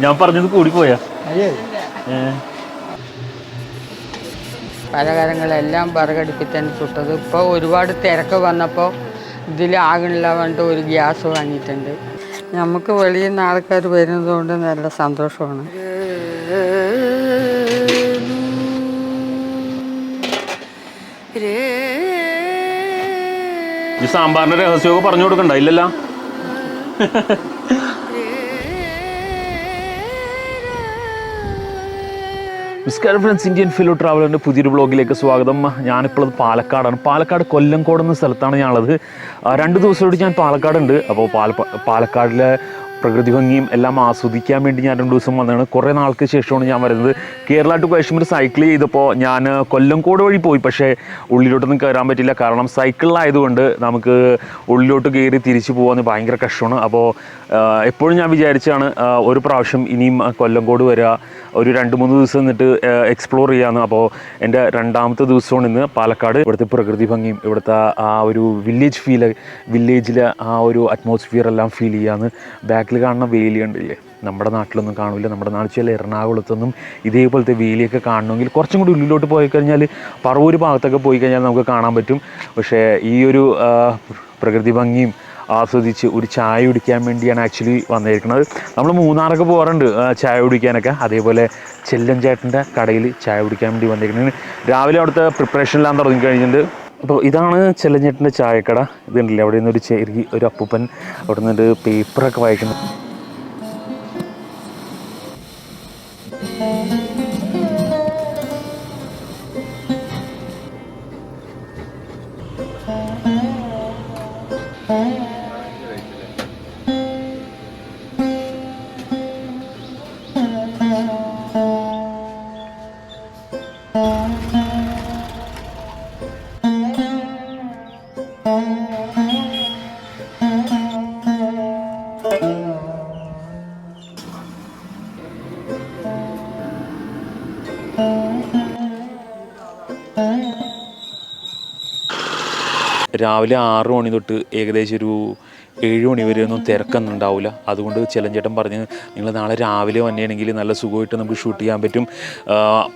ഞാൻ പറഞ്ഞത് കൂടി പോയാ. ഏ. പലഹാരങ്ങളെല്ലാം വിറകടുപ്പിൽ തന്നെ ചുട്ടത്. ഇപ്പോൾ ഒരുപാട് തിരക്ക് വന്നപ്പോൾ ഇതിൽ ആകണില്ല പറഞ്ഞിട്ട് ഒരു ഗ്യാസ് വാങ്ങിയിട്ടുണ്ട്. നമുക്ക് വെളിയിൽ നിന്ന് ആൾക്കാർ വരുന്നതുകൊണ്ട് നല്ല സന്തോഷമാണ്. ഈ സാമ്പാറിന്റെ രഹസ്യമൊക്കെ പറഞ്ഞു കൊടുക്കണ്ട ഇല്ലല്ലോ. നമസ്കാരം ഫ്രണ്ട്സ് ഇന്ത്യൻ ഫിലോ ട്രാവലറിന്റെ പുതിയൊരു ബ്ലോഗിലേക്ക് സ്വാഗതം. ഞാനിപ്പോൾ പാലക്കാടാണ്. പാലക്കാട് കൊല്ലംകോട് എന്ന സ്ഥലത്താണ് ഞാനുള്ളത്. രണ്ട് ദിവസമായിട്ട് ഞാൻ പാലക്കാടുണ്ട്. അപ്പോൾ പാല പാലക്കാടിലെ പ്രകൃതി ഭംഗിയും എല്ലാം ആസ്വദിക്കാൻ വേണ്ടി ഞാൻ രണ്ടു ദിവസം വന്നതാണ്. കുറേ നാൾക്ക് ശേഷമാണ് ഞാൻ വരുന്നത്. കേരള ടു കാശ്മീർ സൈക്കിൾ ചെയ്തപ്പോൾ ഞാൻ കൊല്ലംകോട് വഴി പോയി. പക്ഷേ ഉള്ളിലോട്ടൊന്നും കയറാൻ പറ്റില്ല. കാരണം സൈക്കിളിലായതുകൊണ്ട് നമുക്ക് ഉള്ളിലോട്ട് കയറി തിരിച്ചു പോകാമെന്ന് ഭയങ്കര കഷ്ടമാണ്. അപ്പോൾ എപ്പോഴും ഞാൻ വിചാരിച്ചാണ് ഒരു പ്രാവശ്യം ഇനിയും കൊല്ലം കൊല്ലംകോട് വരിക ഒരു രണ്ട് മൂന്ന് ദിവസം എന്നിട്ട് എക്സ്പ്ലോർ ചെയ്യാമെന്ന് അപ്പോൾ എന്റെ രണ്ടാമത്തെ ദിവസമാണ് ഇന്ന് പാലക്കാട്. ഇവിടുത്തെ പ്രകൃതി ഭംഗിയും ഇവിടുത്തെ ആ ഒരു വില്ലേജ് ഫീൽ വില്ലേജിലെ ആ ഒരു അറ്റ്മോസ്ഫിയർ എല്ലാം ഫീൽ ചെയ്യാമെന്ന് ബാക്കിൽ കാണുന്ന വേലി നമ്മുടെ നാട്ടിലൊന്നും കാണില്ല നമ്മുടെ നാട്ടിൽ ചില എറണാകുളത്തൊന്നും ഇതേപോലത്തെ വേലിയൊക്കെ കാണണമെങ്കിൽ കുറച്ചും കൂടി ഉള്ളിലോട്ട് പോയി കഴിഞ്ഞാൽ പറവൂർ ഭാഗത്തൊക്കെ പോയി കഴിഞ്ഞാൽ നമുക്ക് കാണാൻ പറ്റും. പക്ഷേ ഈ ഒരു പ്രകൃതി ഭംഗിയും ആസ്വദിച്ച് ഒരു ചായ കുടിക്കാൻ വേണ്ടിയാണ് ആക്ച്വലി വന്നിരിക്കുന്നത്. നമ്മൾ മൂന്നാറൊക്കെ പോകാറുണ്ട് ചായ കുടിക്കാനൊക്കെ. അതേപോലെ ചെല്ലൻ ചേട്ടന്റെ കടയിൽ ചായ കുടിക്കാൻ വേണ്ടി വന്നിരിക്കുന്നത് രാവിലെ അവിടുത്തെ പ്രിപ്പറേഷനെല്ലാം തുടങ്ങി കഴിഞ്ഞിട്ടുണ്ട്. അപ്പോൾ ഇതാണ് ചെല്ലഞ്ഞേട്ടന്റെ ചായക്കട. ഇതുണ്ടല്ലേ അവിടെ ഒരു ചെറിയ ഒരു അപ്പൂപ്പൻ അവിടെ നിന്നൊരു പേപ്പറൊക്കെ വായിക്കുന്നു. Yeah. രാവിലെ ആറ് മണി തൊട്ട് ഏകദേശം ഒരു ഏഴ് മണി വരെ ഒന്നും തിരക്കൊന്നും ഉണ്ടാവില്ല അതുകൊണ്ട് ചെലഞ്ചേട്ടൻ പറഞ്ഞ് നിങ്ങൾ നാളെ രാവിലെ വന്നെയാണെങ്കിൽ നല്ല സുഖമായിട്ട് നമുക്ക് ഷൂട്ട് ചെയ്യാൻ പറ്റും.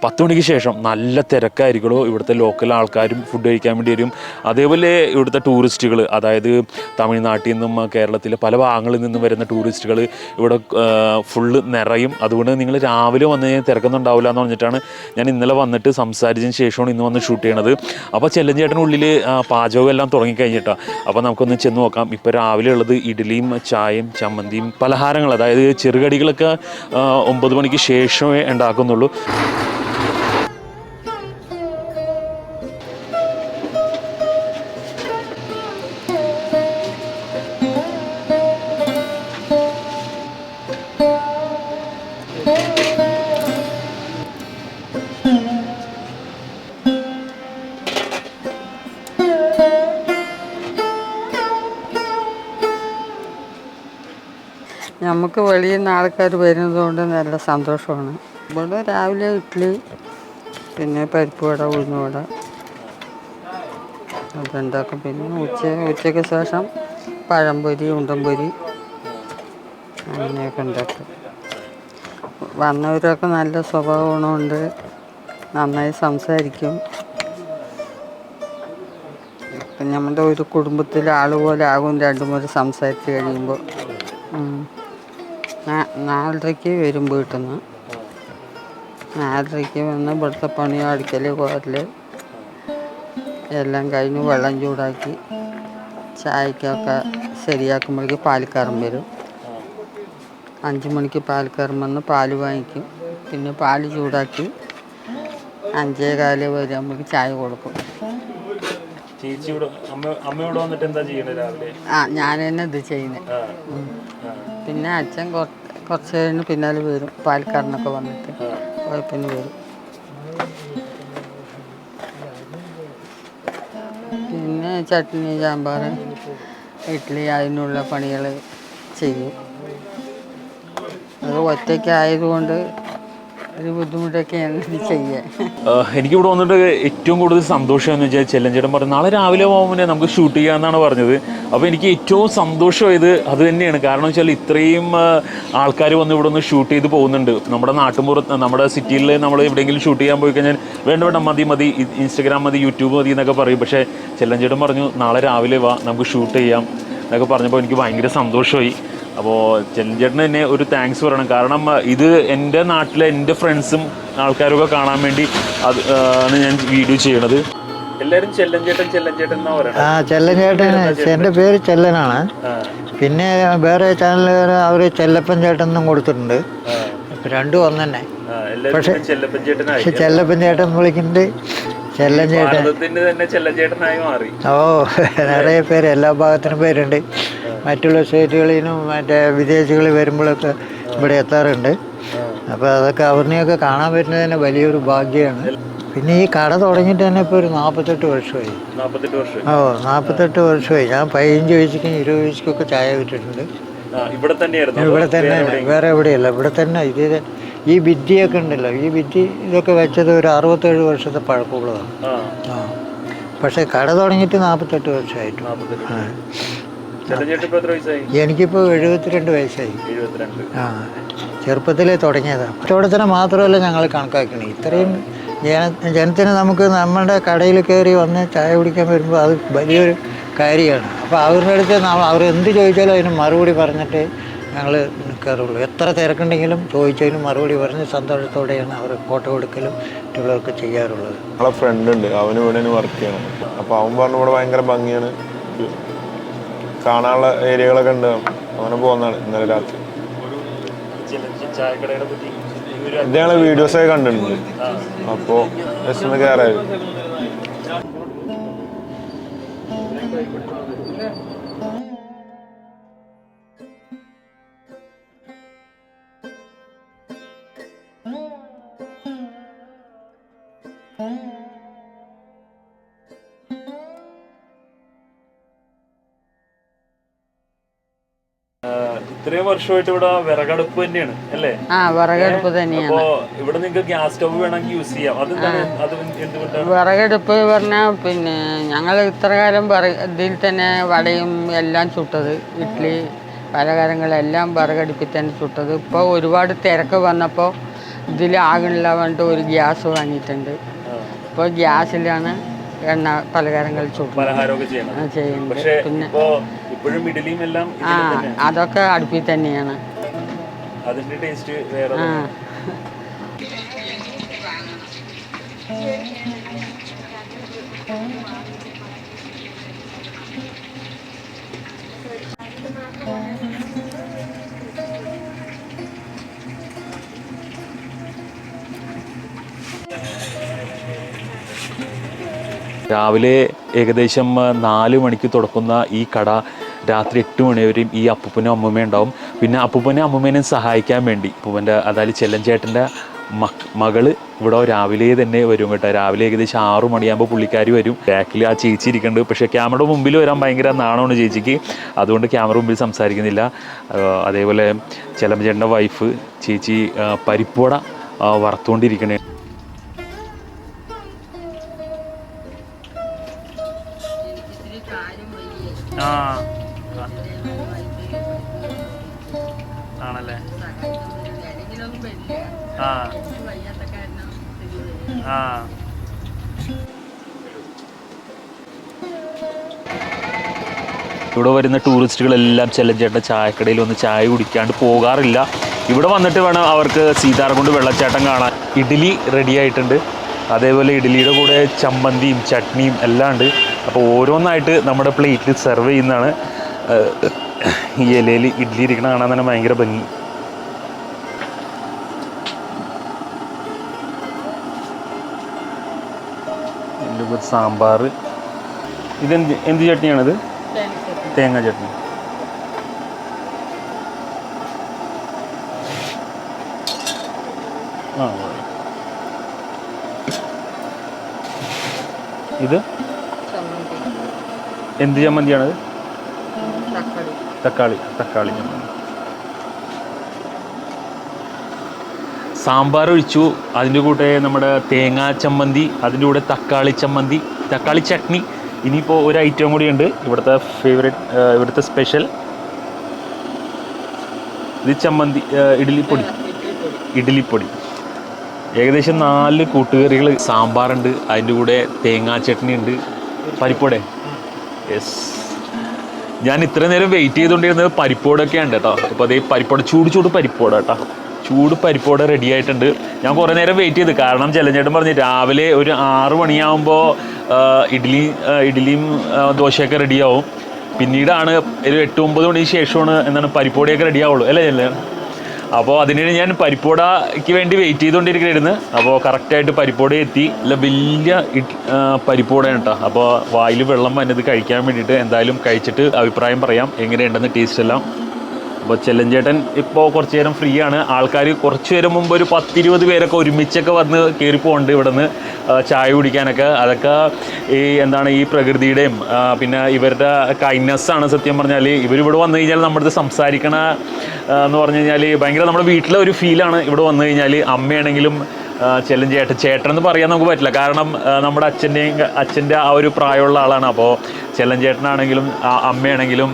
പത്ത് മണിക്ക് ശേഷം നല്ല തിരക്കായിരിക്കുമല്ലോ ഇവിടുത്തെ ലോക്കൽ ആൾക്കാരും ഫുഡ് കഴിക്കാൻ വേണ്ടി വരും. അതേപോലെ ഇവിടുത്തെ ടൂറിസ്റ്റുകൾ അതായത് തമിഴ്നാട്ടിൽ നിന്നും കേരളത്തിലെ പല ഭാഗങ്ങളിൽ നിന്നും വരുന്ന ടൂറിസ്റ്റുകൾ ഇവിടെ ഫുള്ള് നിറയും. അതുകൊണ്ട് നിങ്ങൾ രാവിലെ വന്നു കഴിഞ്ഞാൽ തിരക്കൊന്നും ഉണ്ടാവില്ല എന്ന് പറഞ്ഞിട്ടാണ് ഞാൻ ഇന്നലെ വന്നിട്ട് സംസാരിച്ചതിന് ശേഷമാണ് ഇന്ന് വന്ന് ഷൂട്ട് ചെയ്യണത്. അപ്പോൾ ചെല്ലഞ്ചേട്ടനുള്ളിൽ പാചകം എല്ലാം തുടങ്ങിക്കഴിഞ്ഞിട്ടാണ് അപ്പോൾ നമുക്കൊന്ന് ചെന്ന് നോക്കാം. ഇപ്പോൾ രാവിലെ ഉള്ളത് ഇഡ്ഡലിയും ചായയും ചമ്മന്തിയും പലഹാരങ്ങൾ. അതായത് ചെറുകടികളൊക്കെ ഒമ്പത് മണിക്ക് ശേഷമേ ഉണ്ടാക്കുന്നുള്ളൂ. നമുക്ക് വെളിയിൽ നിന്ന് ആൾക്കാർ വരുന്നത് കൊണ്ട് നല്ല സന്തോഷമാണ്. ഇവിടെ രാവിലെ ഇഡ്ഡലി പിന്നെ പരിപ്പ് വട ഉഴുന്ന് വട. അതുണ്ടാക്കും പിന്നെ ഉച്ച ഉച്ചയ്ക്ക് ശേഷം പഴംപൊരി ഉണ്ടംപൊരി അങ്ങനെയൊക്കെ ഉണ്ടാക്കും. വന്നവരൊക്കെ നല്ല സ്വഭാവ ഗുണമുണ്ട് നന്നായി സംസാരിക്കും. ഇപ്പം നമ്മുടെ ഒരു കുടുംബത്തിലെ ആൾ പോലെ ആകും രണ്ടു മൂന്ന് സംസാരിച്ച് കഴിയുമ്പോൾ. നാലരയ്ക്ക് വരും വീട്ടിൽ നിന്ന് നാലരയ്ക്ക് വന്ന് ഇവിടുത്തെ പണി അടിക്കൽ കോരൽ എല്ലാം കഴിഞ്ഞ് വെള്ളം ചൂടാക്കി ചായക്കൊക്കെ ശരിയാക്കുമ്പോഴേക്ക് പാൽക്കാരൻ വരും. അഞ്ച് മണിക്ക് പാൽക്കാരൻ വന്ന് പാൽ വാങ്ങിക്കും. പിന്നെ പാൽ ചൂടാക്കി അഞ്ചേ കാൽ വരുമ്പോഴേക്ക് ചായ കൊടുക്കും. ആ ഞാൻ തന്നെ ഇത് ചെയ്യുന്നത് പിന്നെ അച്ഛൻ കുറ- കുറച്ച് കഴിഞ്ഞ് പിന്നാലെ വരും പാൽക്കാരനൊക്കെ വന്നിട്ട്. പിന്നെ വരും പിന്നെ ചട്നി സാമ്പാർ ഇഡ്ഡലി അതിനുള്ള പണികൾ ചെയ്യും. അത് ഒറ്റയ്ക്കായതുകൊണ്ട് ഒരു ബുദ്ധിമുട്ടൊക്കെയാണ് എനിക്കിവിടെ വന്നിട്ട് ഏറ്റവും കൂടുതൽ സന്തോഷം എന്ന് വെച്ചാൽ ചെല്ലഞ്ചേട്ടൻ പറഞ്ഞു നാളെ രാവിലെ പോകുമ്പോൾ നമുക്ക് ഷൂട്ട് ചെയ്യാമെന്നാണ് പറഞ്ഞത്. അപ്പോൾ എനിക്ക് ഏറ്റവും സന്തോഷമായത് അത് തന്നെയാണ്. കാരണം വെച്ചാൽ ഇത്രയും ആൾക്കാർ വന്ന് ഇവിടെ ഒന്ന് ഷൂട്ട് ചെയ്ത് പോകുന്നുണ്ട്. നമ്മുടെ നാട്ടുമ്പുറത്ത് നമ്മുടെ സിറ്റിയിൽ നമ്മൾ എവിടെയെങ്കിലും ഷൂട്ട് ചെയ്യാൻ പോയി കഴിഞ്ഞാൽ വേണ്ട വേണ്ട മതി മതി ഇൻസ്റ്റഗ്രാം മതി യൂട്യൂബ് മതി എന്നൊക്കെ പറയും. പക്ഷേ ചെല്ലഞ്ചേട്ടൻ പറഞ്ഞു നാളെ രാവിലെ വാ നമുക്ക് ഷൂട്ട് ചെയ്യാം. എന്നൊക്കെ പറഞ്ഞപ്പോൾ എനിക്ക് ഭയങ്കര സന്തോഷമായി. അപ്പോൾ ചെല്ലഞ്ചേട്ടന് തന്നെ ഒരു താങ്ക്സ് പറയണം. കാരണം ഇത് എന്റെ നാട്ടിലെ എന്റെ ഫ്രണ്ട്സും ആൾക്കാരൊക്കെ കാണാൻ വേണ്ടി അത് ആണ് ഞാൻ വീഡിയോ ചെയ്യണത്. എല്ലാവരും ചെല്ലഞ്ചേട്ടൻ ചെല്ലഞ്ചേട്ടൻ എന്നാ ആ എന്റെ പേര് ചെല്ലനാണ്. പിന്നെ വേറെ ചാനലുകാർ അവർ ചെല്ലപ്പൻ ചേട്ടൻ എന്നും കൊടുത്തിട്ടുണ്ട്. രണ്ടും ഒന്ന് തന്നെ പക്ഷെ ചെല്ലപ്പൻ ചേട്ടൻ വിളിക്കുന്നുണ്ട്. ചെല്ലൻ ചേട്ടൻ ഭാരതത്തിന്റെ തന്നെ മാറി. ഓ നിറയെ പേര് എല്ലാ ഭാഗത്തിനും പേരുണ്ട്. മറ്റുള്ള സ്റ്റേറ്റുകളിൽ നിന്നും മറ്റേ വിദേശികളിൽ വരുമ്പോഴൊക്കെ ഇവിടെ എത്താറുണ്ട്. അപ്പോൾ അതൊക്കെ അവരിനെയൊക്കെ കാണാൻ പറ്റുന്നത് തന്നെ വലിയൊരു ഭാഗ്യമാണ്. പിന്നെ ഈ കട തുടങ്ങിയിട്ട് തന്നെ ഇപ്പോൾ ഒരു നാൽപ്പത്തെട്ട് വർഷമായി. ഓ നാൽപ്പത്തെട്ട് വർഷമായി. ഞാൻ പതിനഞ്ച് വയസ്സിക്കും ഇരുപത് വയസ്സിക്കൊക്കെ ചായ വിട്ടിട്ടുണ്ട് ഇവിടെ തന്നെ വേറെ എവിടെയല്ല ഇവിടെ തന്നെ ഇത് ഈ വിദ്യയൊക്കെ ഉണ്ടല്ലോ. ഈ വിദ്യ ഇതൊക്കെ വെച്ചത് ഒരു അറുപത്തേഴ് വർഷത്തെ പഴക്കമുള്ളതാണ്. ആ. ആ. പക്ഷേ കട തുടങ്ങിയിട്ട് നാൽപ്പത്തെട്ട് വർഷമായിട്ടു. എനിക്കിപ്പോൾ എഴുപത്തിരണ്ട് വയസ്സായി. ആ. ചെറുപ്പത്തിലേ തുടങ്ങിയതാണ് കച്ചവടത്തിന് മാത്രമല്ല ഞങ്ങൾ കണക്കാക്കണേ. ഇത്രയും ജന ജനത്തിന് നമുക്ക് നമ്മുടെ കടയിൽ കയറി വന്ന് ചായ കുടിക്കാൻ വരുമ്പോൾ അത് വലിയൊരു കാര്യമാണ്. അപ്പോൾ അവരുടെ അടുത്ത് നമ്മൾ അവർ എന്ത് ചോദിച്ചാലും അതിന് മറുപടി പറഞ്ഞിട്ട് ഞങ്ങൾ നിൽക്കാറുള്ളൂ. എത്ര തിരക്കുണ്ടെങ്കിലും ചോദിച്ചതിന് മറുപടി പറഞ്ഞ് സന്തോഷത്തോടെയാണ് അവർ ഫോട്ടോ എടുക്കലും മറ്റുള്ളവർക്ക് ചെയ്യാറുള്ളത്. നമ്മളെ ഫ്രണ്ട് ഉണ്ട്. അവന് ഇവിടെ വർക്ക് ചെയ്യണം. അപ്പോൾ അവൻ പറഞ്ഞു ഇവിടെ ഭയങ്കര ഭംഗിയാണ്. കാണാനുള്ള ഏരിയകളൊക്കെ ഉണ്ട്. അങ്ങനെ പോകുന്നതാണ് ഇന്നലെ രാത്രി. ഇത് ഞങ്ങൾ വീഡിയോസൊക്കെ കണ്ടിട്ടുണ്ട്. അപ്പോൾ ജസ്റ്റ് ഒന്ന് കയറായിരുന്നു ഇത്രയും വർഷമായിട്ട് ഇവിടെ വിറകടുപ്പ് തന്നെയാണ് അല്ലേ? ആ വിറകടുപ്പ് തന്നെയാണ്. അപ്പോ ഇവിടെ നിങ്ങൾക്ക് ഗ്യാസ് സ്റ്റവ് വേണമെങ്കിൽ യൂസ് ചെയ്യാം. അതെന്താണ്? അത് എന്തുകൊണ്ടാണ്? വിറകടുപ്പ് പറഞ്ഞാൽ പിന്നെ ഞങ്ങൾ ഇത്ര കാലം ഇതിൽ തന്നെ വടയും എല്ലാം ചുട്ടത് ഇഡ്ഡലി പലഹാരങ്ങളെല്ലാം വിറകടുപ്പിൽ തന്നെ ചുട്ടത്. ഇപ്പോൾ ഒരുപാട് തിരക്ക് വന്നപ്പോൾ ഇതിൽ ആകണില്ല പറഞ്ഞിട്ട് ഒരു ഗ്യാസ് വാങ്ങിയിട്ടുണ്ട്. ഇപ്പോൾ ഗ്യാസിലാണ് എണ്ണ പലഹാരങ്ങൾ പലഹാരമൊക്കെ ചെയ്യണം. ചെയ്യുന്നത്. പക്ഷേ പിന്നെ ഇപ്പോ ഇപ്പോഴും ഇഡലിയും എല്ലാം ആ അതൊക്കെ അടുപ്പിൽ തന്നെയാണ്. അതിന്റെ ടേസ്റ്റ് വേറെ ആ. രാവിലെ ഏകദേശം നാല് മണിക്ക് തുറക്കുന്ന ഈ കട രാത്രി എട്ട് മണി വരെയും ഈ അപ്പൂപ്പനും അമ്മൂമ്മയും ഉണ്ടാവും. പിന്നെ അപ്പൂപ്പനും അമ്മൂമ്മേനും സഹായിക്കാൻ വേണ്ടി അപ്പൂപ്പന്റെ അതായത് ചെല്ലഞ്ചേട്ടന്റെ മക് മകൾ ഇവിടെ രാവിലെ തന്നെ വരും കേട്ടോ. രാവിലെ ഏകദേശം ആറു മണിയാകുമ്പോൾ പുള്ളിക്കാരി വരും. ബാക്കിൽ ആ ചേച്ചി ഇരിക്കുന്നുണ്ട്. പക്ഷേ ക്യാമറയുടെ മുമ്പിൽ വരാൻ ഭയങ്കര നാണമാണ് ചേച്ചിക്ക്. അതുകൊണ്ട് ക്യാമറ മുമ്പിൽ സംസാരിക്കുന്നില്ല. അതേപോലെ ചെല്ലമ്മച്ചേട്ടന്റെ വൈഫ് ചേച്ചി പരിപ്പുവട വറുത്തുകൊണ്ടിരിക്കണേ. ആ. ഇവിടെ വരുന്ന ടൂറിസ്റ്റുകളെല്ലാം ചെല്ലഞ്ചേട്ടൻ ചായക്കടയിൽ ഒന്ന് ചായ കുടിക്കാണ്ട് പോകാറില്ല. ഇവിടെ വന്നിട്ട് വേണം അവർക്ക് സീതാർകുണ്ട് വെള്ളച്ചാട്ടം കാണാൻ. ഇഡ്ഡലി റെഡി ആയിട്ടുണ്ട്. അതേപോലെ ഇഡ്ഡലിയുടെ കൂടെ ചമ്മന്തിയും ചട്നിയും എല്ലാം ഉണ്ട്. അപ്പോൾ ഓരോന്നായിട്ട് നമ്മുടെ പ്ലേറ്റിൽ സെർവ് ചെയ്യുന്നതാണ്. ഈ ഇലയിൽ ഇഡ്ഡലി ഇരിക്കണ കാണാൻ തന്നെ ഭയങ്കര ഭംഗി. സാമ്പാർ. ഇതെന്ത് എന്ത് ചട്നിയാണിത്? തേങ്ങ ചട്നി. ആ ഇത്? എന്ത് ചമ്മന്തിയാണത്? തക്കാളി തക്കാളി ചമ്മന്തി. സാമ്പാർ ഒഴിച്ചു. അതിന്റെ കൂടെ നമ്മുടെ തേങ്ങാ ചമ്മന്തി അതിന്റെ കൂടെ തക്കാളി ചമ്മന്തി തക്കാളി ചട്നി. ഇനിയിപ്പോൾ ഒരു ഐറ്റം കൂടിയുണ്ട് ഇവിടുത്തെ ഫേവറേറ്റ് ഇവിടുത്തെ സ്പെഷ്യൽ ഇത് ചമ്മന്തി ഇഡ്ലിപ്പൊടി ഇഡ്ഡലിപ്പൊടി. ഏകദേശം നാല് കൂട്ടുകറികൾ സാമ്പാറുണ്ട്. അതിന്റെ കൂടെ തേങ്ങാ ചട്നി ഉണ്ട്. പരിപ്പോടെ യെസ് ഞാൻ ഇത്ര നേരം വെയിറ്റ് ചെയ്തുകൊണ്ടിരുന്നത് പരിപ്പോടൊക്കെയാണ് കേട്ടോ. അപ്പോൾ അതേ പരിപ്പോട ചൂട് ചൂട് പരിപ്പോട കേട്ടോ. ചൂട് പരിപ്പോടെ റെഡി ആയിട്ടുണ്ട്. ഞാൻ കുറേ നേരം വെയിറ്റ് ചെയ്ത്. കാരണം ചെലഞ്ചേട്ടൻ പറഞ്ഞ് രാവിലെ ഒരു ആറ് മണിയാകുമ്പോൾ ഇഡ്ഡലി ഇഡ്ഡലിയും ദോശയൊക്കെ റെഡിയാവും പിന്നീടാണ് ഒരു എട്ട് ഒമ്പത് മണിക്ക് ശേഷമാണ് എന്താണ് പരിപ്പോടിയൊക്കെ റെഡി ആവുള്ളൂ. അല്ലേ ചെല്ലേ അപ്പോൾ അതിന് ഞാൻ പരിപ്പോടയ്ക്ക് വേണ്ടി വെയിറ്റ് ചെയ്തുകൊണ്ടിരിക്കുകയായിരുന്നു. അപ്പോൾ കറക്റ്റായിട്ട് പരിപ്പോട എത്തി. അല്ല വലിയ പരിപ്പോടയാണ് കേട്ടോ. അപ്പോൾ വായിൽ വെള്ളം വന്നത് കഴിക്കാൻ വേണ്ടിയിട്ട് എന്തായാലും കഴിച്ചിട്ട് അഭിപ്രായം പറയാം. എങ്ങനെയുണ്ടെന്ന് ടേസ്റ്റ് എല്ലാം. അപ്പോൾ ചെല്ലഞ്ചേട്ടൻ ഇപ്പോൾ കുറച്ച് നേരം ഫ്രീ ആണ്. ആൾക്കാർ കുറച്ച് നേരം മുമ്പ് ഒരു പത്തിരുപത് പേരൊക്കെ ഒരുമിച്ചൊക്കെ വന്ന് കയറി പോകുന്നുണ്ട് ഇവിടെ നിന്ന് ചായ കുടിക്കാനൊക്കെ. അതൊക്കെ ഈ എന്താണ് ഈ പ്രകൃതിയുടെയും പിന്നെ ഇവരുടെ ആണ് സത്യം പറഞ്ഞാൽ ഇവരിവിടെ വന്നു കഴിഞ്ഞാൽ നമ്മുടെ അടുത്ത് സംസാരിക്കണ എന്ന് പറഞ്ഞു കഴിഞ്ഞാൽ ഭയങ്കര നമ്മുടെ വീട്ടിലെ ഒരു ഫീലാണ് ഇവിടെ വന്നു കഴിഞ്ഞാൽ അമ്മയാണെങ്കിലും ചെല്ലഞ്ചേട്ടൻ ചേട്ടൻ എന്ന് പറയാൻ നമുക്ക് പറ്റില്ല. കാരണം നമ്മുടെ അച്ഛന്റെയും അച്ഛന്റെ ആ ഒരു പ്രായമുള്ള ആളാണ്. അപ്പോൾ ചെല്ലൻ ചേട്ടനാണെങ്കിലും അമ്മയാണെങ്കിലും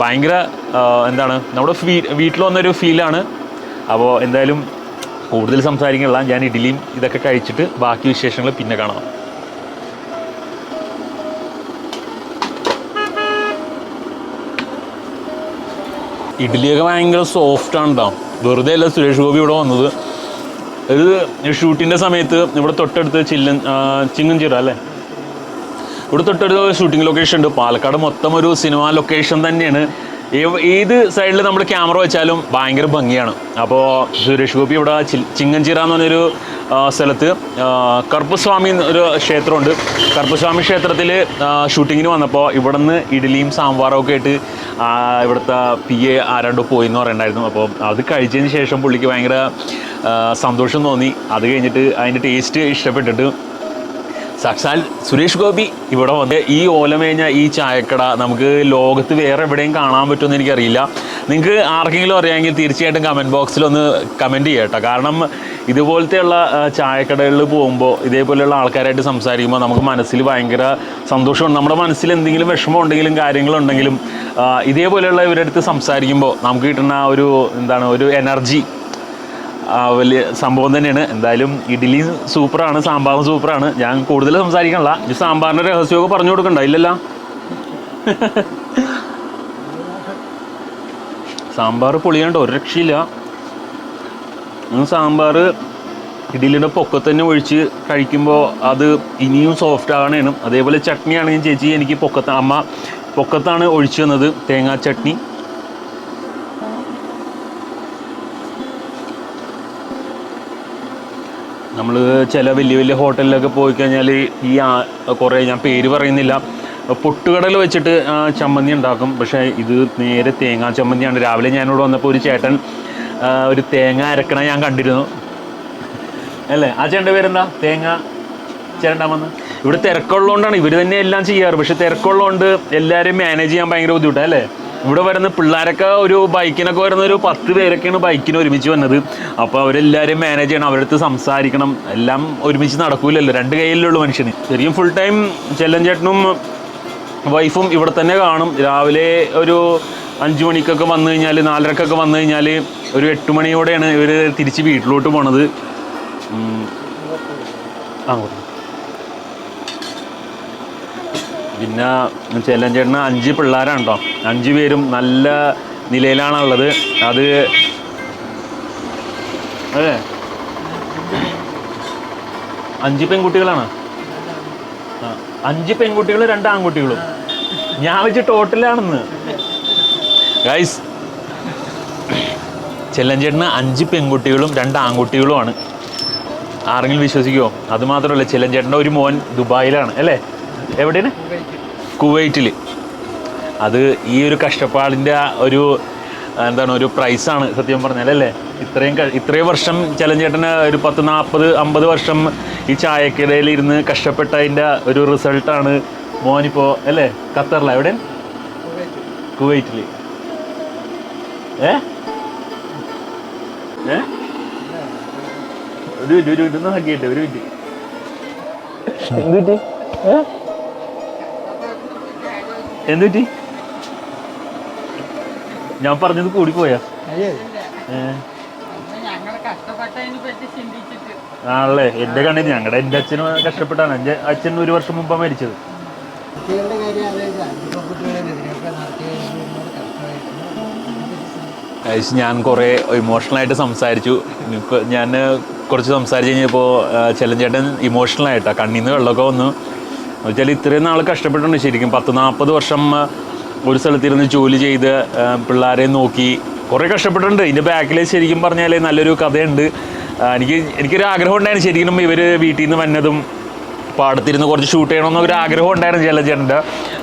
ഭയങ്കര എന്താണ് നമ്മുടെ ഫീ വീട്ടിൽ വന്നൊരു ഫീലാണ്. അപ്പോൾ എന്തായാലും കൂടുതൽ സംസാരിക്കാനുള്ള ഞാൻ ഇഡ്ഡലിയും ഇതൊക്കെ കഴിച്ചിട്ട് ബാക്കി വിശേഷങ്ങൾ പിന്നെ കാണാം. ഇഡ്ഡലിയൊക്കെ ഭയങ്കര സോഫ്റ്റ് ആണ് കേട്ടോ വെറുതെ അല്ല സുരേഷ് ഗോപി ഇവിടെ വന്നത്. ഒരു ഷൂട്ടിന്റെ സമയത്ത് ഇവിടെ തൊട്ടടുത്ത് ചില്ലൻ ചിങ്ങഞ്ചിറ അല്ലേ? ഇവിടെ തൊട്ടൊരു ഷൂട്ടിംഗ് ലൊക്കേഷൻ ഉണ്ട്. പാലക്കാട് മൊത്തം ഒരു സിനിമ ലൊക്കേഷൻ തന്നെയാണ്. ഏത് സൈഡിൽ നമ്മൾ ക്യാമറ വെച്ചാലും ഭയങ്കര ഭംഗിയാണ്. അപ്പോൾ സുരേഷ് ഗോപി ഇവിടെ ചിങ്ങഞ്ചിറ എന്ന് പറഞ്ഞൊരു സ്ഥലത്ത് കർപ്പസ്വാമി ഒരു ക്ഷേത്രമുണ്ട്. കർപ്പസ്വാമി ക്ഷേത്രത്തിൽ ഷൂട്ടിങ്ങിന് വന്നപ്പോൾ ഇവിടുന്ന് ഇഡ്ഡലിയും സാമ്പാറും ഒക്കെ ആയിട്ട് ഇവിടുത്തെ പി എ ആരാണ്ടോ പോയി എന്ന് പറയണ്ടായിരുന്നു. അപ്പോൾ അത് കഴിച്ചതിന് ശേഷം പുള്ളിക്ക് ഭയങ്കര സന്തോഷം തോന്നി. അത് കഴിഞ്ഞിട്ട് അതിന്റെ ടേസ്റ്റ് ഇഷ്ടപ്പെട്ടിട്ട് സാക്ഷാൽ സുരേഷ് ഗോപി ഇവിടെ വന്ന് ഈ ഓലമേഞ്ഞ ഈ ചായക്കട നമുക്ക് ലോകത്ത് വേറെ എവിടെയും കാണാൻ പറ്റുമെന്ന് എനിക്കറിയില്ല. നിങ്ങൾക്ക് ആർക്കെങ്കിലും അറിയാമെങ്കിൽ തീർച്ചയായിട്ടും കമന്റ് ബോക്സിൽ ഒന്ന് കമന്റ് ചെയ്യട്ടോ. കാരണം ഇതുപോലത്തെയുള്ള ചായക്കടകളിൽ പോകുമ്പോൾ ഇതേപോലെയുള്ള ആൾക്കാരായിട്ട് സംസാരിക്കുമ്പോൾ നമുക്ക് മനസ്സിൽ ഭയങ്കര സന്തോഷമുണ്ട്. നമ്മുടെ മനസ്സിൽ എന്തെങ്കിലും വിഷമം ഉണ്ടെങ്കിലും കാര്യങ്ങളുണ്ടെങ്കിലും ഇതേപോലെയുള്ള ഇവരുടെ അടുത്ത് സംസാരിക്കുമ്പോൾ നമുക്ക് കിട്ടുന്ന ഒരു എന്താണ് ഒരു എനർജി വലിയ സംഭവം തന്നെയാണ്. എന്തായാലും ഇഡ്ഡലി സൂപ്പറാണ് സാമ്പാറും സൂപ്പറാണ്. ഞാൻ കൂടുതൽ സംസാരിക്കണല്ല. ഈ സാമ്പാറിന്റെ രഹസ്യമൊക്കെ പറഞ്ഞു കൊടുക്കണ്ട ഇല്ലല്ല. സാമ്പാർ പൊളിയാണ്ട് ഒരു രക്ഷയില്ല. സാമ്പാർ ഇഡ്ഡലിയുടെ പൊക്കത്ത് തന്നെ ഒഴിച്ച് കഴിക്കുമ്പോൾ അത് ഇനിയും സോഫ്റ്റ് ആകണേനും അതേപോലെ ചട്നി ആണെങ്കിൽ ചേച്ചി എനിക്ക് പൊക്കത്ത അമ്മ പൊക്കത്താണ് ഒഴിച്ചു തന്നത് തേങ്ങാ ചട്നി. നമ്മൾ ചില വലിയ വലിയ ഹോട്ടലിലൊക്കെ പോയി കഴിഞ്ഞാൽ ഈ കുറേ ഞാൻ പേര് പറയുന്നില്ല. പൊട്ടുകടൽ വെച്ചിട്ട് ചമ്മന്തി ഉണ്ടാക്കും. പക്ഷേ ഇത് നേരെ തേങ്ങാ ചമ്മന്തിയാണ്. രാവിലെ ഞാനിവിടെ വന്നപ്പോൾ ഒരു ചേട്ടൻ ഒരു തേങ്ങ അരക്കണ ഞാൻ കണ്ടിരുന്നു. അല്ലേ? ആ ചേട്ടന്റെ പേരെന്താ? തേങ്ങ ചേരണ്ടാമെന്ന് ഇവിടെ തിരക്കുള്ളതുകൊണ്ടാണ് ഇവർ തന്നെ എല്ലാം ചെയ്യാറ്. പക്ഷെ തിരക്കുള്ളതുകൊണ്ട് എല്ലാവരെയും മാനേജ് ചെയ്യാൻ ഭയങ്കര ബുദ്ധിമുട്ടാണ് അല്ലേ? ഇവിടെ വരുന്ന പിള്ളേരൊക്കെ ഒരു ബൈക്കിനൊക്കെ വരുന്ന ഒരു പത്ത് പേരൊക്കെയാണ് ബൈക്കിന് ഒരുമിച്ച് വന്നത്. അപ്പോൾ അവരെല്ലാവരും മാനേജ് ചെയ്യണം അവരുടെ അടുത്ത് സംസാരിക്കണം. എല്ലാം ഒരുമിച്ച് നടക്കൂലല്ലോ രണ്ട് കയ്യിലുള്ള മനുഷ്യന്. ശരിക്കും ഫുൾ ടൈം ചെല്ലൻ ചേട്ടനും വൈഫും ഇവിടെ തന്നെ കാണും. രാവിലെ ഒരു അഞ്ച് മണിക്കൊക്കെ വന്നു കഴിഞ്ഞാൽ നാലരക്കൊക്കെ വന്നു കഴിഞ്ഞാൽ ഒരു എട്ട് മണിയോടെയാണ് ഇവർ തിരിച്ച് വീട്ടിലോട്ട് പോണത്. അങ്ങോട്ട് പിന്നെ ചെല്ലഞ്ചേട്ടന് അഞ്ച് പിള്ളേരാണ് കേട്ടോ അഞ്ച് പേരും നല്ല നിലയിലാണുള്ളത്. അത് അതെ. അഞ്ച് പെൺകുട്ടികളാണ്. അഞ്ച് പെൺകുട്ടികളും രണ്ട് ആൺകുട്ടികളും. ഞാൻ വെച്ച് ടോട്ടലാണെന്ന്. ഗൈസ് ചെല്ലഞ്ചേട്ടന് അഞ്ച് പെൺകുട്ടികളും രണ്ട് ആൺകുട്ടികളുമാണ് ആരെങ്കിലും വിശ്വസിക്കുമോ അത് മാത്രമല്ല ചെല്ലഞ്ചേട്ടന്റെ ഒരു മോൻ ദുബായിലാണ് അല്ലേ? എവിടെയാണ്? കുവൈറ്റിൽ അത് ഈ ഒരു കഷ്ടപ്പാടിന്റെ ഒരു എന്താണ് ഒരു പ്രൈസാണ് സത്യം പറഞ്ഞാൽ അല്ലേ ഇത്രയും ഇത്രയും വർഷം ചെലഞ്ചേട്ടന് ഒരു പത്ത് നാൽപ്പത് അമ്പത് വർഷം ഈ ചായക്കിടയിൽ ഇരുന്ന് കഷ്ടപ്പെട്ടതിന്റെ ഒരു റിസൾട്ടാണ് മോനിപ്പോൾ അല്ലേ? ഖത്തറിൽ എവിടെ കുവൈറ്റിൽ ഏ? ഏ? ഒരു ഒരു ഒന്ന് ഹഗിയിട്ട് ഒരു മിനിറ്റ്. എന്തുപറ്റി? ഏ? എന്തുപറ്റി ഞാൻ പറഞ്ഞത് കൂടി പോയാ ഞങ്ങൾ കഷ്ടപ്പെട്ടതിനെ പറ്റി ചിന്തിച്ചിട്ട്. ആണല്ലേ. എന്റെ കണ്ണിന് ഞങ്ങളുടെ എന്റെ അച്ഛനും കഷ്ടപ്പെട്ടാണ്. എന്റെ അച്ഛൻ ഒരു വർഷം മുമ്പാ മരിച്ചത്. ഞാൻ കുറേ ഇമോഷണലായിട്ട് സംസാരിച്ചു. ഇപ്പൊ ഞാൻ കുറച്ച് സംസാരിച്ച് കഴിഞ്ഞപ്പോൾ ചെലഞ്ചേട്ടൻ ഇമോഷണലായിട്ടാണ് കണ്ണിൽ നിന്ന് വെള്ളമൊക്കെ വന്നു. വെച്ചാൽ ഇത്രയും നാൾ കഷ്ടപ്പെട്ടുണ്ട് ശരിക്കും. പത്ത് നാൽപ്പത് വർഷം ഒരു സ്ഥലത്തിരുന്ന് ജോലി ചെയ്ത് പിള്ളേരെ നോക്കി കുറേ കഷ്ടപ്പെട്ടിട്ടുണ്ട്. ഇതിന്റെ ബാക്കിൽ ശരിക്കും പറഞ്ഞാൽ നല്ലൊരു കഥയുണ്ട്. എനിക്ക് എനിക്കൊരു ആഗ്രഹം ഉണ്ടായിരുന്നു. ശരിക്കും ഇവർ വീട്ടിൽ നിന്ന് വന്നതും പാടത്തിരുന്ന് കുറച്ച് ഷൂട്ട് ചെയ്യണമെന്നൊരു ആഗ്രഹം ഉണ്ടായിരുന്നു ചെല്ലഞ്ചേട്ടന്റെ.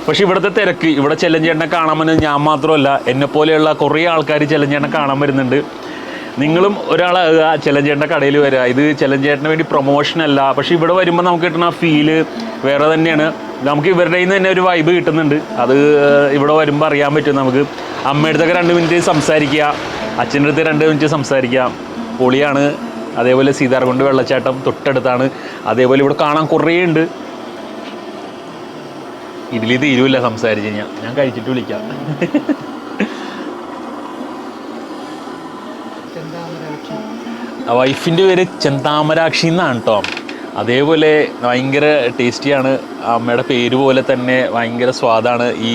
പക്ഷേ ഇവിടുത്തെ തിരക്ക് ഇവിടെ ചെല്ലഞ്ചേട്ടനെ കാണാൻ വന്നത് ഞാൻ മാത്രമല്ല. എന്നെ പോലെയുള്ള കുറേ ആൾക്കാർ ചെല്ലഞ്ചേട്ടനെ കാണാൻ വരുന്നുണ്ട്. നിങ്ങളും ഒരാളാകുക ചെലഞ്ചേട്ടന്റെ കടയിൽ വരിക ഇത് ചെലഞ്ചേട്ടന് വേണ്ടി പ്രൊമോഷൻ അല്ല. പക്ഷേ ഇവിടെ വരുമ്പോൾ നമുക്ക് കിട്ടുന്ന ഫീൽ വേറെ തന്നെയാണ്. നമുക്ക് ഇവരുടെ നിന്ന് തന്നെ ഒരു വൈബ് കിട്ടുന്നുണ്ട്. അത് ഇവിടെ വരുമ്പോൾ അറിയാൻ പറ്റും നമുക്ക്. അമ്മയടുത്തൊക്കെ രണ്ട് മിനിറ്റ് സംസാരിക്കുക. അച്ഛന്റെ അടുത്ത് രണ്ട് മിനിറ്റ് സംസാരിക്കുക. പൊളിയാണ് അതേപോലെ സീതാർകുണ്ട് വെള്ളച്ചാട്ടം തൊട്ടടുത്താണ്. അതേപോലെ ഇവിടെ കാണാൻ കുറേ ഉണ്ട്. ഇഡ്ഡലി തീരുമില്ല സംസാരിച്ച് കഴിഞ്ഞാൽ ഞാൻ കഴിച്ചിട്ട് വിളിക്കാം. വൈഫിന്റെ പേര് ചെന്താമരാക്ഷി എന്നാണ് കേട്ടോ അതേപോലെ ഭയങ്കര ടേസ്റ്റിയാണ്. അമ്മയുടെ പേര് പോലെ തന്നെ ഭയങ്കര സ്വാദാണ് ഈ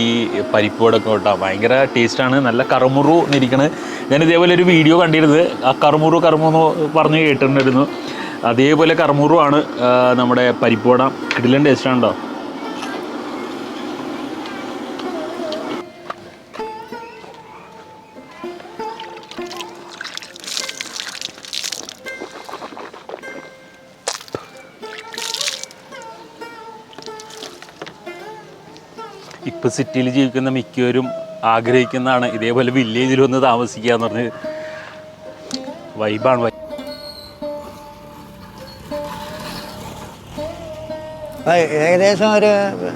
പരിപ്പ് വടക്കം കേട്ടോ. ഭയങ്കര ടേസ്റ്റാണ്. നല്ല കറുമുറു എന്നിരിക്കണത് ഞാൻ ഇതേപോലെ ഒരു വീഡിയോ കണ്ടിരുന്നത്. ആ കറുമുറു കറുമുറു പറഞ്ഞ് കേട്ടിട്ടുണ്ടായിരുന്നു. അതേപോലെ കറുമുറു ആണ് നമ്മുടെ പരിപ്പ് വട കിടിലൻ ടേസ്റ്റാണ് കേട്ടോ ഇപ്പം സിറ്റിയിൽ ജീവിക്കുന്ന മിക്കവരും ആഗ്രഹിക്കുന്നതാണ് ഇതേപോലെ വില്ലേജിൽ വന്ന് താമസിക്കുക എന്ന് പറഞ്ഞ് വൈബാണ് വൈ ഏകദേശം ഒരു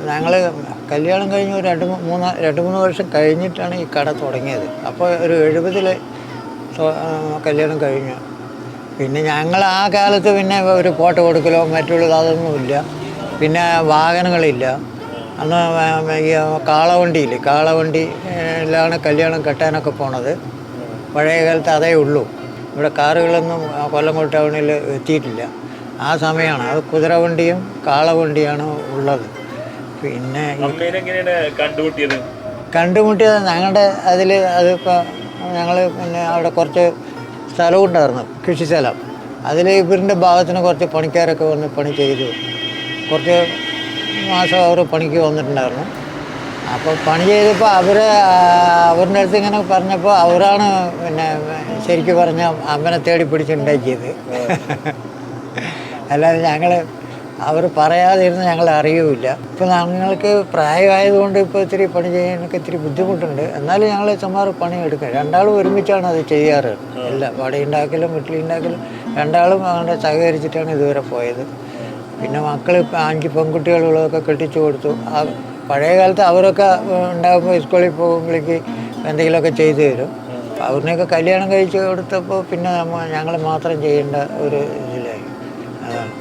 ഞങ്ങൾ കല്യാണം കഴിഞ്ഞ് ഒരു രണ്ട് മൂന്ന് രണ്ട് മൂന്ന് വർഷം കഴിഞ്ഞിട്ടാണ് ഈ കട തുടങ്ങിയത്. അപ്പോൾ ഒരു എഴുപതിൽ കല്യാണം കഴിഞ്ഞു. പിന്നെ ഞങ്ങൾ ആ കാലത്ത് പിന്നെ ഒരു ഫോട്ടോ കൊടുക്കലോ മറ്റുള്ളത് അതൊന്നുമില്ല പിന്നെ വാഹനങ്ങളില്ല. അന്ന് ഈ കാളവണ്ടിയില്ലേ കാളവണ്ടിയിലാണ് കല്യാണം കെട്ടാനൊക്കെ പോണത്. പഴയ കാലത്ത് അതേ ഉള്ളൂ. ഇവിടെ കാറുകളൊന്നും കൊല്ലംകോട് ടൗണിൽ എത്തിയിട്ടില്ല. ആ സമയമാണ് അത് കുതിരവണ്ടിയും കാളവണ്ടിയാണ് ഉള്ളത്. പിന്നെ കണ്ടുമുട്ടിയത്? കണ്ടുമുട്ടിയത് ഞങ്ങളുടെ അതിൽ അതിപ്പോൾ ഞങ്ങൾ പിന്നെ അവിടെ കുറച്ച് സ്ഥലവും ഉണ്ടായിരുന്നു കൃഷി സ്ഥലം അതിൽ ഇവരിന്റെ ഭാഗത്തിന് കുറച്ച് പണിക്കാരൊക്കെ വന്ന് പണി ചെയ്തു. കുറച്ച് മാസം അവർ പണിക്ക് വന്നിട്ടുണ്ടായിരുന്നു. അപ്പോൾ പണി ചെയ്തപ്പോൾ അവർ അവരുടെ അടുത്ത് ഇങ്ങനെ പറഞ്ഞപ്പോൾ അവരാണ് പിന്നെ ശരിക്കും പറഞ്ഞ അമ്മനെ തേടി പിടിച്ചുണ്ടാക്കിയത് അല്ലാതെ ഞങ്ങൾ അവർ പറയാതിരുന്ന് ഞങ്ങൾ അറിയുമില്ല ഇപ്പം ഞങ്ങൾക്ക് പ്രായമായതുകൊണ്ട് ഇപ്പോൾ ഇത്തിരി പണി ചെയ്യാനൊക്കെ ഇത്തിരി ബുദ്ധിമുട്ടുണ്ട്. എന്നാലും ഞങ്ങൾ ചുമ്മാർ എടുക്കുക രണ്ടാളും ഒരുമിച്ചാണ് അത് ചെയ്യാറ്. എല്ലാം വടയുണ്ടാക്കലും വീട്ടിലുണ്ടാക്കലും രണ്ടാളും അങ്ങനെ സഹകരിച്ചിട്ടാണ് ഇതുവരെ പോയത്. പിന്നെ മക്കൾ അഞ്ച് പെൺകുട്ടികളുള്ളതൊക്കെ കെട്ടിച്ചു കൊടുത്തു. ആ പഴയ കാലത്ത് അവരൊക്കെ ഉണ്ടാകുമ്പോൾ സ്കൂളിൽ പോകുമ്പോഴേക്ക് എന്തെങ്കിലുമൊക്കെ ചെയ്തു തരും. അവരിനെയൊക്കെ കല്യാണം കഴിച്ച് കൊടുത്തപ്പോൾ പിന്നെ ഞങ്ങൾ മാത്രം ചെയ്യേണ്ട ഒരു ഇതിലായി. അതാണ്.